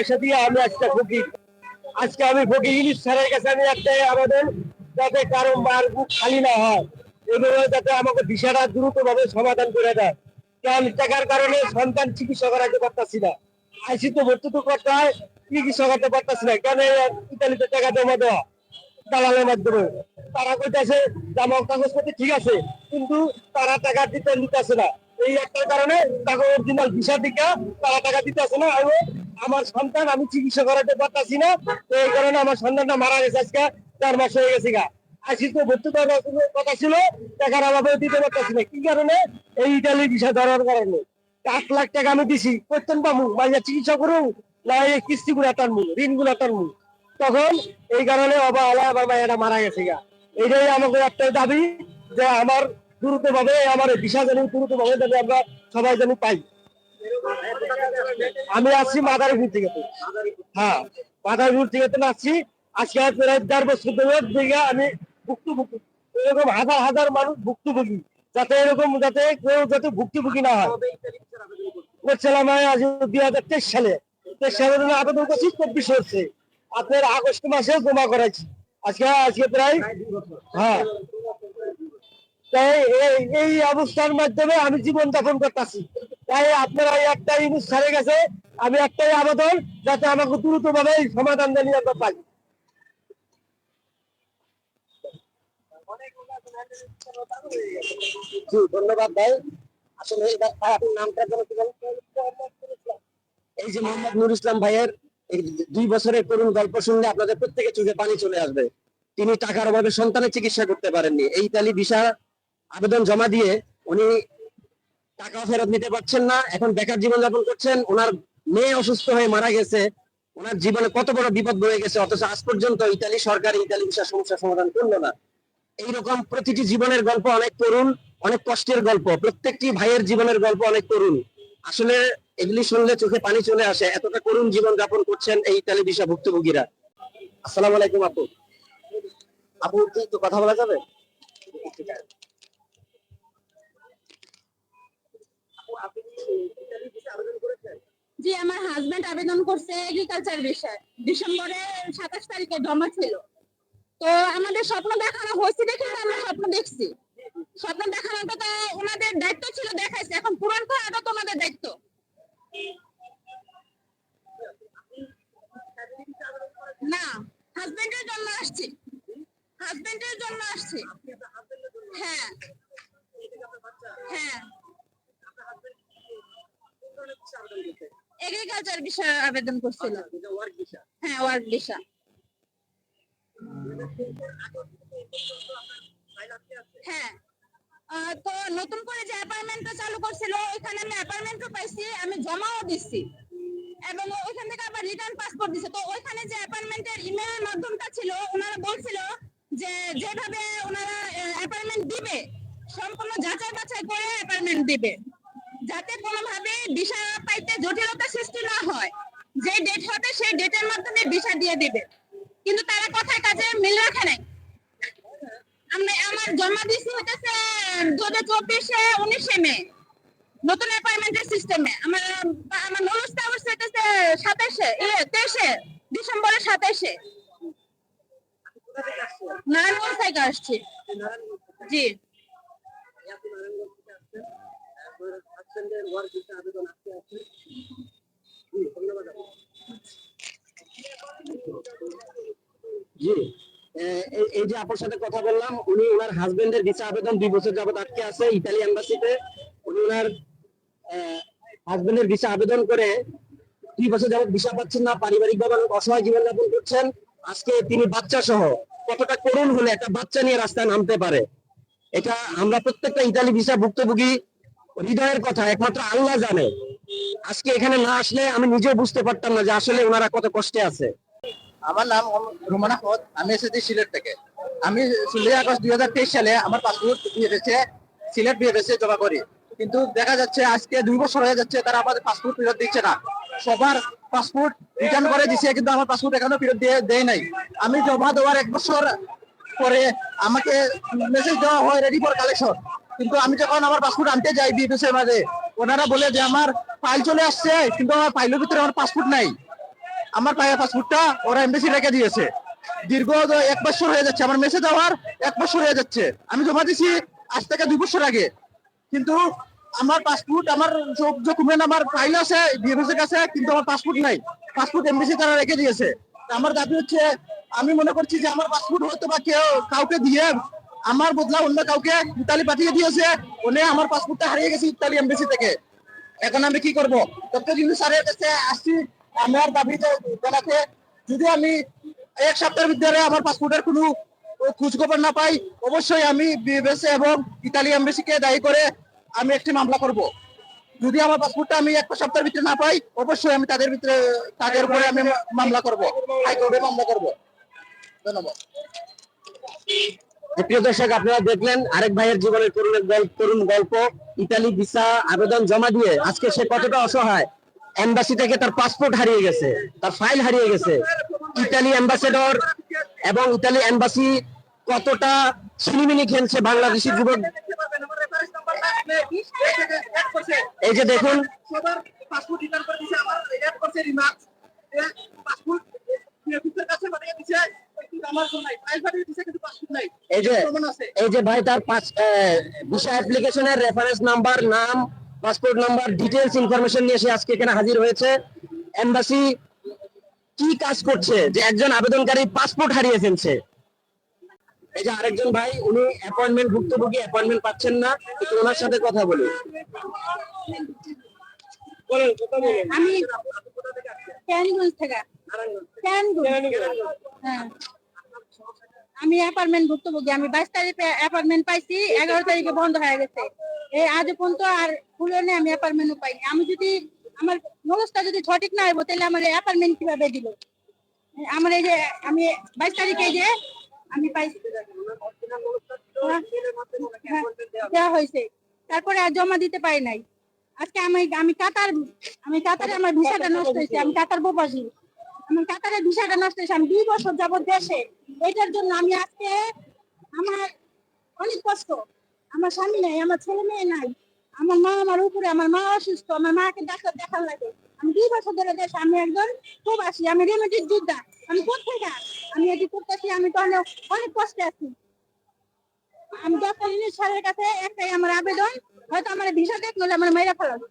পয়সা দিয়ে আমি আজকে ফকির আজকে আমি ফকির ইলিশ স্যারের কাছে আমি একটাই আবেদন যাতে কারও মার বুক খালি না হয়, এভাবে যাতে আমাকে বিষয়টা দ্রুত ভাবে সমাধান করে দেয়। কারণ টাকার কারণে সন্তান চিকিৎসা করাতে পারতাছি না। আইসি তো ভর্তি তো করতে হয়, চিকিৎসা করতে পারতাছি না। কেন ইতালিতে টাকা জমা দেওয়া? দালালের মাধ্যমে। তারা কইতাছে জামা কাগজপত্র ঠিক আছে, কিন্তু তারা টাকা দিতে নিতেছে না। এই একটা কারণে টাকা অরিজিনাল ভিসা দিকে, তারা টাকা দিতেছে না। এবং আমার সন্তান, আমি চিকিৎসা করাতে পারতাছি না। তো এই কারণে আমার সন্তানটা মারা গেছে আজকে, চার মাস হয়ে গেছে গা। আসি তো ভর্তি কথা ছিল টাকার অভাবে দিতে পারতাছি না। কি কারণে? এই ইটালি ভিসা ধরার কারণে। আট লাখ টাকা আমি দিছি করতেন পাবো মাইয়া চিকিৎসা করুন না এই কিস্তি গুলা টানবো ঋণগুলা টানবো তখন এই কারণে অবহেলা আমার মায়েরা মারা গেছে গা। এইটাই আমাকে একটাই দাবি যে আমার দ্রুত ভাবে আমার ভিসা জানি দ্রুত ভাবে যাতে আমরা সবাই যেন পাই। আমি আসছি মাদারীপুর থেকে। হ্যাঁ মাদারীপুর থেকে তো আসছি আজকে প্রায় দেড় বছর ধরে আমি ভুক্তভোগী। এরকম হাজার হাজার মানুষ ভুক্তভোগী। যাতে এরকম যাতে কেউ যাতে ভুক্তভোগী না হয়। করছিলাম আজ দুই হাজার তেইশ সালে। তেইশ সালে আবেদন করছি, চব্বিশ হচ্ছে আপনার আগস্ট মাসে জমা করাইছি। আজকে আজকে প্রায় হ্যাঁ। তাই এই- অবস্থার মাধ্যমে আমি জীবন যাপন করতেছি। তাই আপনারা একটা ইউজ ছাড়ে গেছে, আমি একটাই আবেদন যাতে আমাকে দ্রুত ভাবে সমাধান জানিয়ে আমরা পাই। ধন্যবাদ ভাই। আসলে নামটা? এই যে মোহাম্মদ নুর ইসলাম ভাইয়ের এই দুই বছরের করুণ গল্প শুনলে আপনাদের প্রত্যেকের চোখে পানি চলে আসবে। তিনি টাকার অভাবে সন্তানের চিকিৎসা করতে পারেননি। এই তালি ভিসা আবেদন জমা দিয়ে উনি টাকা ফেরত নিতে পারছেন না, এখন বেকার জীবন যাপন করছেন, ওনার মেয়ে অসুস্থ হয়ে মারা গেছে, ওনার জীবনে কত বড় বিপদ বয়ে গেছে, অথচ আজ পর্যন্ত ইতালি সরকার, ইতালি ভিসা সমস্যা সমাধান করল না। এইরকম প্রতিটি জীবনের গল্প অনেক করুন অনেক কষ্টের গল্প, প্রত্যেকটি ভাইয়ের জীবনের গল্প অনেক করুন আসলে এগুলি শুনলে চোখে পানি চলে আসে, এতটা করুণ জীবন যাপন করছেন এই ইতালি ভিসা ভুক্তভোগীরা। আসসালামু আলাইকুম আপু। আপু, কি একটু কথা বলা যাবে আপু, আপনি কি ইতালি ভিসা আবেদন করেছেন? জি, আমার হাজবেন্ড আবেদন করছে এগ্রিকালচার বিষয়। ডিসেম্বরের সাতাশ তারিখে জমা ছিল। তো আমাদের স্বপ্ন দেখানো হয়েছে দেখে আমরা স্বপ্ন দেখছি। স্বপ্ন দেখানোটা তো ওনাদের দায়িত্ব ছিল, দেখাইছে। এখন পূরণ করাটা তো দায়িত্ব না হাজবেন্ডের জন্য আসছি হাজবেন্ডের জন্য আসছি হ্যাঁ হ্যাঁ বিষয়ে আবেদন করছিল হ্যাঁ ওয়ার্ক ভিসা হ্যাঁ তো নতুন করে যে অ্যাপার্টমেন্টটা চালু করছিল, ওইখানে আমি অ্যাপার্টমেন্টও পাইছি, আমি জমাও দিচ্ছি। এবং ওইখান থেকে আবার রিটার্ন পাসপোর্ট দিছে। তো ওইখানে যে অ্যাপার্টমেন্টের ইমেল মাধ্যমটা ছিল, ওনারা বলছিল যে যেভাবে ওনারা অ্যাপার্টমেন্ট দিবে, সম্পূর্ণ যাচাই বাছাই করে অ্যাপার্টমেন্ট দিবে। যাতে কোনোভাবে ভিসা পাইতে জটিলতা সৃষ্টি না হয়, যে ডেট হবে সেই ডেটের মাধ্যমে ভিসা দিয়ে দেবে। কিন্তু তারা কথায় কাজে মিল রাখে নাই। আমি আমার জমা দিছি হতেছে দু হাজার চব্বিশে উনিশে মে। নতুন অ্যাপয়েন্টমেন্টের সিস্টেমে আমার আমার নলসটা অবশ্য হতেছে সাতাশে ইয়ে তেইশে, ডিসেম্বরের সাতাশে। নারায়ণগঞ্জ থেকে আসছি। জি। এ- এই- যে আপনার সাথে কথা বললাম, উনি ওনার ভিসা আবেদন দুই বছর যাবত আটকে আছে ইতালি এম্বাসিতে উনি ওনার ভিসা আবেদন করে দুই বছর যাবত ভিসা পাচ্ছেন না পারিবারিক ভাবে অনেক অসহায় জীবনযাপন করছেন। আজকে তিনি বাচ্চা সহ কতটা করুণ হলে একটা বাচ্চা নিয়ে রাস্তায় নামতে পারে? এটা আমরা প্রত্যেকটা ইতালি ভিসা ভুক্তভোগী হৃদয়ের কথা, একমাত্র আল্লাহ জানে। আজকে এখানে না আসলে আমি নিজেও বুঝতে পারতাম না যে আসলে ওনারা কত কষ্টে আছে। আমার নাম রোমান আহমদ, আমি এসেছি সিলেট থেকে। আমি ষোলোই আগস্ট দুই হাজার তেইশ সালে আমার পাসপোর্ট বিএফএসে সিলেট বিএফএসে জমা করি। কিন্তু দেখা যাচ্ছে আজকে দুই বছর হয়ে যাচ্ছে তারা আমাদের পাসপোর্ট ফেরত দিচ্ছে না। সবার পাসপোর্ট রিটার্ন করে দিছে, কিন্তু আমার পাসপোর্ট এখনও ফেরত দিয়ে দেয় নাই। আমি জমা দেওয়ার এক বছর পরে আমাকে মেসেজ দেওয়া হয় রেডি ফর কালেকশন কিন্তু আমি যখন আমার পাসপোর্ট আনতে যাই বিএফএস এর মাঝে, ওনারা বলে যে আমার ফাইল চলে আসছে, কিন্তু আমার ফাইলের ভিতরে আমার পাসপোর্ট নাই। আমার পায়ে পাসপোর্টটা ওরা এমবেসি রেখে দিয়েছে। দীর্ঘ এক বছর হয়ে যাচ্ছে, আমার মেসেজ দেওয়ার এক বছর হয়ে যাচ্ছে। আমি জমা দিছি আজ থেকে দুই বছর আগে। কিন্তু আমার পাসপোর্ট, আমার সব ডকুমেন্ট আমার ফাইল আছে বিএমএস এর কাছে, কিন্তু আমার পাসপোর্ট নাই। পাসপোর্ট এমবেসি তারা রেখে দিয়েছে। আমার দাবি হচ্ছে, আমি মনে করছি যে আমার পাসপোর্ট হয়তো বা কেউ কাউকে দিয়ে আমার বদলা অন্য কাউকে ইতালি পাঠিয়ে দিয়েছে। উনি আমার পাসপোর্টটা হারিয়ে গেছে ইতালি এমবেসি থেকে। এখন আমি কি করব? ডক্টর ইউনুস স্যারের কাছে আসছি। আমার দাবি যে- জানাতে, যদি আমি এক সপ্তাহের ভিতরে আমার পাসপোর্টের কোনো খোঁজ খবর না পাই, অবশ্যই আমি বিএসএ এবং ইতালি এমবেসিকে দায়ী করে আমি একটি মামলা করব। যদি আমার পাসপোর্টটা আমি এক সপ্তাহের ভিতরে না পাই, অবশ্যই আমি তাদের ভিতরে, তাদের উপরে আমি মামলা করব। হাইকোর্টে মামলা করব। ধন্যবাদ। প্রিয় দর্শক, আপনারা দেখলেন আরেক ভাইয়ের জীবনের তরুণের গল্প তরুণ গল্প, ইতালি ভিসা আবেদন জমা দিয়ে আজকে সে কতটা অসহায়। এম্বাসি থেকে তার পাসপোর্ট হারিয়ে গেছে, তার ফাইল হারিয়ে গেছে। ইতালি অ্যাম্বাসেডর এবং ইতালি এম্বাসি কতটা ছিনিমিনি খেলছে বাংলাদেশি যুবক। এই যে দেখুন পাসপোর্ট এই যে প্রমাণ এই যে ভাই তার পাঁচ ভিসা অ্যাপ্লিকেশনের রেফারেন্স নাম্বার নাম পাসপোর্ট নাম্বার ডিটেলস ইনফরমেশন নিয়ে সে আজকে এখানে হাজির হয়েছে। এমবাসি কি কাজ করছে? যে একজন আবেদনকারী পাসপোর্ট হারিয়ে ফেলছে। এই যে আরেকজন ভাই উনি অ্যাপয়েন্টমেন্ট ভুক্তভোগী অ্যাপয়েন্টমেন্ট পাচ্ছেন না। একটু ওনার সাথে কথা বলি। বলেন কথা বলেন। আমি ক্যানগঞ্জ থেকে। ক্যানগঞ্জ হ্যাঁ। আমি অ্যাপার্টমেন্ট ভুক্তভোগী আমি বাইশ তারিখে অ্যাপার্টমেন্ট পাইছি এগারো তারিখে বন্ধ হয়ে গেছে। এই আজ পর্যন্ত আর খুলে নেই আমি অ্যাপার্টমেন্টও পাইনি। আমি যদি আমার নলেজটা যদি সঠিক না হইব তাহলে আমার অ্যাপার্টমেন্ট কীভাবে দিল? আমার এই যে আমি বাইশ তারিখে যে আমি পাইছি। হ্যাঁ, দেওয়া হয়েছে। তারপরে আর জমা দিতে পারি নাই। আজকে আমি আমি কাতার আমি কাতারে আমার ভিসাটা নষ্ট হয়েছে। আমি কাতার প্রবাসী। আমার কাতারের ভিসাটা নষ্ট হয়েছে। আমি দুই বছর যাবত দেশে। এটার জন্য আমি আজকে আমার অনেক কষ্ট। আমার স্বামী নাই, আমার ছেলে মেয়ে নাই। আমার মা আমার উপরে, আমার মা অসুস্থ, আমার মাকে ডাক্তার দেখার লাগে। আমি দুই বছর ধরে দেশে, আমি একজন প্রবাসী, আমি রেমেডির যোদ্ধা। আমি কোথেকে আমি এটি করতেছি, আমি তো অনেক কষ্টে আছি। আমি ডক্টর ইউনিস স্যারের কাছে একটাই আমার আবেদন, হয়তো আমার ভিসা দেখ নলে আমার মেয়েরা ফেলাবে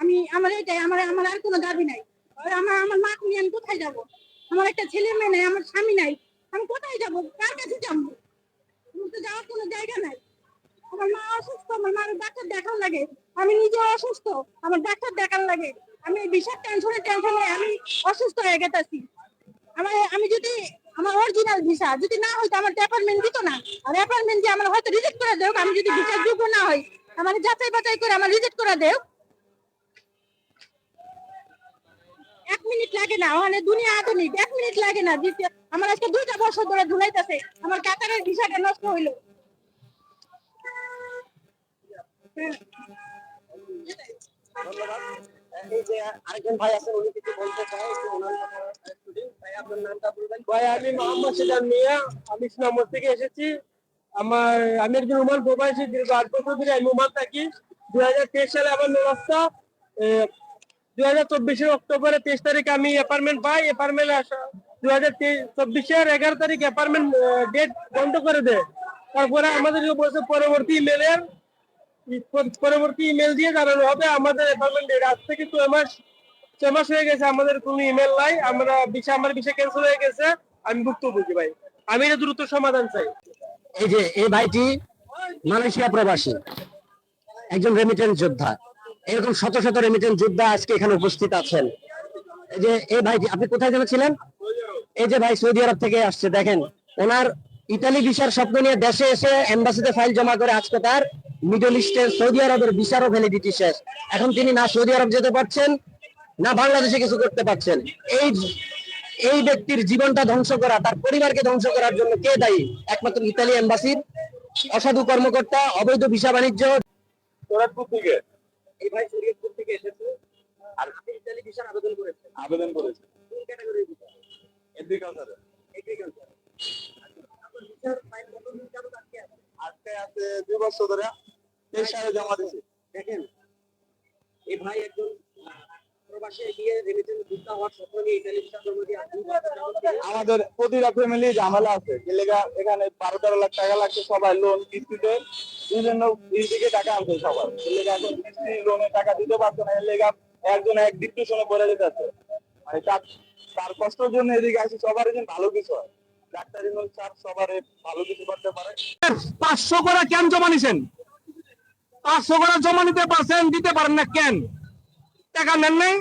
আমি, আমার এটাই, আমার আমার আর কোনো দাবি নাই। আমার আমার মা নিয়ে আমি কোথায় যাব? আমার একটা ছেলে মেয়ে নাই, আমার স্বামী নাই, আমি কোথায় যাব? কার কাছে যাব? আমার তো যাওয়ার কোনো জায়গা নাই। আমার মা অসুস্থ, আমার মার ডাক্তার দেখার লাগে। আমি নিজে অসুস্থ, আমার ডাক্তার দেখার লাগে। আমি বিষাদ টেনশনে টেনশনে আমি অসুস্থ হয়ে গেতেছি। আমার আমি যদি আমার অরিজিনাল ভিসা যদি না হয়তো আমার অ্যাপার্টমেন্ট দিত না। আর অ্যাপার্টমেন্ট যে আমার হয়তো রিজেক্ট করে দেও আমি যদি ভিসার যোগ্য না হই, আমার যাচাই বাছাই করে আমার রিজেক্ট করে দেও এক মিনিট লাগে না, ওখানে দুনিয়া আধুনিক এক মিনিট লাগে না, দিতে- আমার আজকে দুইটা বছর ধরে ধুলাইতেছে আমার কাতারের ভিসাটা নষ্ট হইল। নামটা আমি আমি থেকে এসেছি আমার আমি একজন ওমান প্রবাসী দীর্ঘ আট বছর ধরে আমি ওমান থাকি। দুই হাজার তেইশ সালে আমার নবাস্তা দুই হাজার চব্বিশের অক্টোবরে তেইশ তারিখে আমি অ্যাপার্টমেন্ট পাই অ্যাপার্টমেন্ট দুই হাজার চব্বিশের এগারো তারিখ অ্যাপার্টমেন্ট ডেট বন্ধ করে দেয়। তারপরে আমাদের বলছে পরবর্তী ইমেলের পরবর্তী ইমেল দিয়ে জানানো হবে, আমাদের অ্যাপার্টমেন্ট ডেট আজ থেকে ছয় মাস ছয় মাস হয়ে গেছে, আমাদের কোনো ইমেল নাই। আমরা বিষয় আমার বিষয় ক্যান্সেল হয়ে গেছে। আমি ভুক্তভোগী ভাই। আমি এটা দ্রুত সমাধান চাই। এই যে, এই ভাইটি মালয়েশিয়া প্রবাসী, একজন রেমিটেন্স যোদ্ধা। এরকম শত শত রেমিটেন্স যোদ্ধা আজকে এখানে উপস্থিত আছেন। যে, এই ভাইটি আপনি কোথায় যেন ছিলেন এই যে ভাই সৌদি আরব থেকে আসছে, দেখেন, ওনার ইতালি ভিসার স্বপ্ন নিয়ে দেশে এসে এম্বাসিতে ফাইল জমা করে আজকে তার মিডল ইস্টের সৌদি আরবের ভিসারও ভ্যালিডিটি শেষ। এখন তিনি না সৌদি আরব যেতে পারছেন, না বাংলাদেশে কিছু করতে পারছেন। এই এই ব্যক্তির জীবনটা ধ্বংস করা, তার পরিবারকে ধ্বংস করার জন্য কে দায়ী? একমাত্র ইতালি এম্বাসির অসাধু কর্মকর্তা, অবৈধ ভিসা বাণিজ্য। এই ভাই শরীয়তপুর থেকে এসেছে আর ইতালি ভিসার আবেদন করেছেন। আবেদন করেছে। কোন ক্যাটাগরির ভিসা এগ্রিকালচার এগ্রিকালচার ভিসার ফাইল কতদিন যাবত আটকে আছে? আজকে আছে দুই বছর ধরে। সালে জমা দিয়েছে। দেখেন এই ভাই একজন আমাদের প্রতিটা ফ্যামিলি ঝামেলা আছে। এখানে বারো তেরো লাখ টাকা লাগছে সবাই লোন কিস্তিতে। বিভিন্ন দিকে টাকা এলাকা এখন কিস্তি লোনের টাকা দিতে পারছে না এলাকা একজন এক ডিপ্রেশনে পড়ে যেতেছে। মানে তার তার কষ্টের জন্য এদিকে আসি সবার জন্য ভালো কিছু হয়। ডাক্তারি স্যার সবার ভালো কিছু করতে পারে। পাঁচশো করে কেন জমা নিছেন? পাঁচশো করে জমা নিতে পারছেন দিতে পারেন না কেন? টাকা নেন নাই।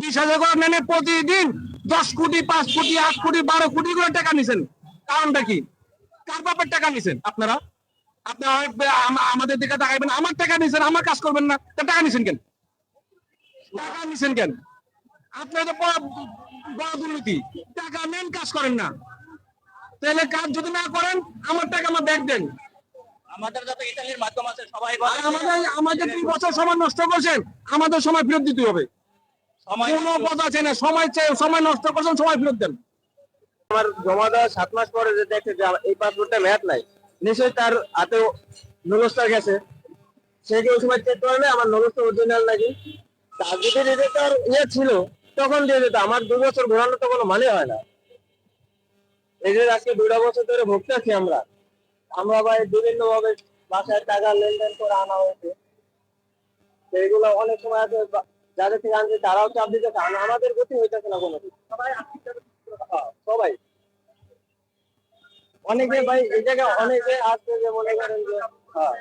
বিশ হাজার করে নেন প্রতিদিন। দশ কোটি, পাঁচ কোটি, আট কোটি, বারো কোটি করে টাকা নিছেন। কারণটা কি? কার বাপের টাকা নিছেন আপনারা? আপনারা আমাদের দিকে তাকাইবেন, আমার টাকা নিছেন, আমার কাজ করবেন না। টাকা নিছেন কেন? টাকা নিছেন কেন? আপনারা তো বড় দুর্নীতি। টাকা নেন, কাজ করেন না। তাহলে কাজ যদি না করেন, আমার টাকা আমার ব্যাগ দেন। আমাদের যত ইতালির মাধ্যম আছে সবাই আর আমাদের আমাদের দুই বছর সময় নষ্ট করছেন আমাদের সময় ফেরত দিতে হবে। কোনো কথা আছে না সময় চাই সময় নষ্ট করছেন সময় ফেরত দেন। আমার জমা দেওয়ার সাত মাস পরে যে দেখে যে এই পাসপোর্টটা মেয়াদ নাই নিশ্চয়ই তার হাতে নলস্টার গেছে। সে কি ওই সময় চেক করে আমার নলস্টার অরিজিনাল নাকি? তার যদি রেজিস্টার ইয়ে ছিল তখন দিয়ে যেত আমার দু বছর ঘোরানো তো কোনো মানে হয় না। এই যে আজকে দুটা বছর ধরে ভুগতে আছি আমরা। আমরা ভাই বিভিন্ন ভাবে বাসায় টাকা লেনদেন করে আনা হয়েছে। তো এগুলো অনেক সময় আছে যাদের থেকে আনছে তারাও চাপ দিতে চায় না আমাদের গতি হইতেছে না কোনো হ্যাঁ, সবাই। অনেকে ভাই এই জায়গায় অনেকে আসছে যে মনে করেন যে হ্যাঁ।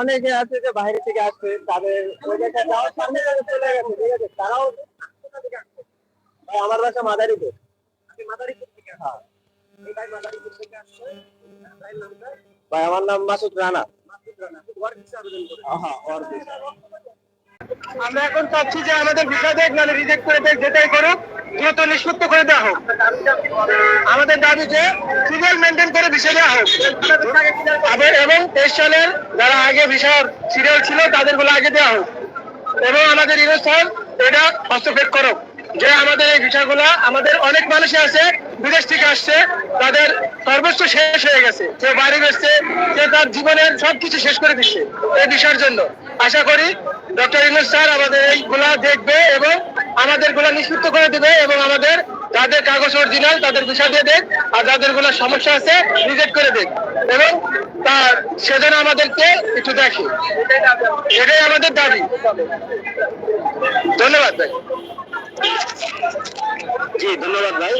অনেকে আছে যে বাইরে থেকে আসছে তাদের ওই জায়গায় যাওয়ার সামনে চলে গেছে। ঠিক আছে? তারাও আমার বাসা মাদারীপুর। হ্যাঁ। ভাই আমার নাম মাসুদ রানা। আমরা এখন চাচ্ছি যে আমাদের বিষয় দেখ নাহলে রিজেক্ট করে দেখ যেটাই করুক দ্রুত নিষ্পত্তি করে দেওয়া হোক। আমাদের দাবি যে সিরিয়াল মেনটেন করে বিষয় দেওয়া হোক। আবার এবং তেইশ সালের যারা আগে বিষয় সিরিয়াল ছিল তাদেরগুলো আগে দেওয়া হোক। এবং আমাদের ইনস্টল এটা হস্তক্ষেপ করুক। যে আমাদের এই ভিসাগুলা আমাদের অনেক মানুষই আছে, বিদেশ থেকে আসছে, তাদের সর্বোচ্চ শেষ হয়ে গেছে। কেউ বাড়ি বেসছে যে তার জীবনের সবকিছু শেষ করে দিচ্ছে এই ভিসার জন্য। আশা করি ডক্টর ইনুস স্যার আমাদের এইগুলা দেখবে এবং আমাদেরগুলা নিশ্চিত করে দেবে এবং আমাদের যাদের কাগজ অরিজিনাল তাদের বিষয় দিয়ে দেখ আর যাদেরগুলা সমস্যা আছে রিজেক্ট করে দেখ এবং তার সেজন্য আমাদেরকে একটু দেখে। এটাই আমাদের দাবি। ধন্যবাদ ভাই। জি, ধন্যবাদ ভাই।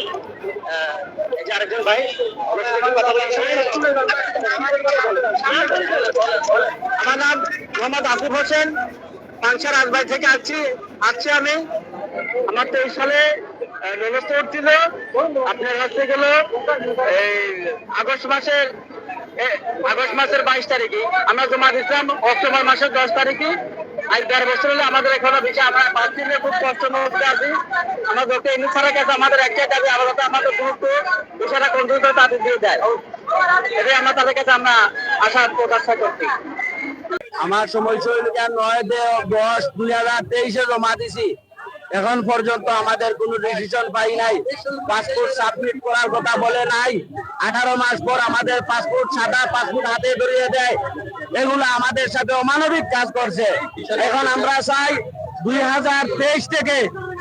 আমার নাম মোহাম্মদ আসিফ হোসেন পাংশা রাজবাড়ি থেকে আসছি আসছি আমি। আমার তেইশ সালে ব্যবস্থা ছিল আপনার হচ্ছে গেল এই আগস্ট মাসের আগস্ট মাসের বাইশ তারিখে আমরা জমা দিচ্ছিলাম অক্টোবর মাসের দশ তারিখে আজ দেড় বছর হলে আমাদের এখনও বিষয় আমরা পাঁচ দিনে খুব কষ্ট মধ্যে আছি। আমরা যত এমনি ছাড়া গেছে আমাদের একটাই দাবি আপাতত আমাদের গুরুত্ব বিষয়টা কন্ট্রোল করে তাদের দিয়ে দেয়। এটাই আমরা তাদের কাছে আমরা আশা প্রত্যাশা করছি। আমার সময় ছিল নয় দশ দুই হাজার তেইশে জমা দিছি। এখন পর্যন্ত আমাদের কোনো ডিসিশন পাই নাই। পাসপোর্ট সাবমিট করার কথা বলে নাই। আঠারো মাস পর আমাদের পাসপোর্ট সাদা পাসপোর্ট হাতে ধরিয়ে দেয়। এগুলো আমাদের সাথে অমানবিক কাজ করছে। এখন আমরা চাই দুই হাজার তেইশ থেকে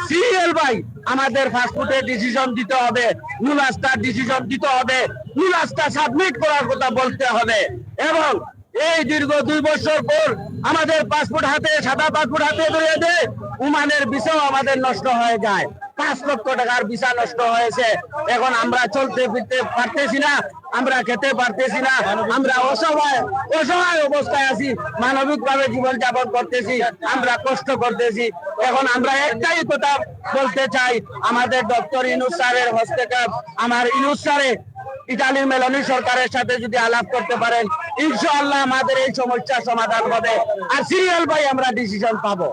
সিরিয়াল বাই আমাদের পাসপোর্টের ডিসিশন দিতে হবে। নুলাস্টার ডিসিশন দিতে হবে। নুলাস্টা সাবমিট করার কথা বলতে হবে। এবং এই দীর্ঘ দুই বছর পর আমাদের পাসপোর্ট হাতে, সাদা পাসপোর্ট হাতে ধরিয়ে দেয়। উমানের বিষয় আমাদের নষ্ট হয়ে যায়। পাঁচ লক্ষ টাকার ভিসা নষ্ট হয়েছে। এখন আমরা চলতে ফিরতে পারতেছি না, আমরা খেতে পারতেছি না, আমরা অসহায় অসহায় অবস্থায় আছি মানবিক ভাবে জীবন যাপন করতেছি, আমরা কষ্ট করতেছি। এখন আমরা একটাই কথা বলতে চাই, আমাদের ডক্টর ইনুস স্যারের হস্তক্ষেপ, আমার ইনুস স্যারে ইতালির মেলানি সরকারের সাথে যদি আলাপ করতে পারেন, ইনশাআল্লাহ আমাদের এই সমস্যা সমাধান হবে। আর সিরিয়াল ভাই, আমরা ডিসিশন পাবো।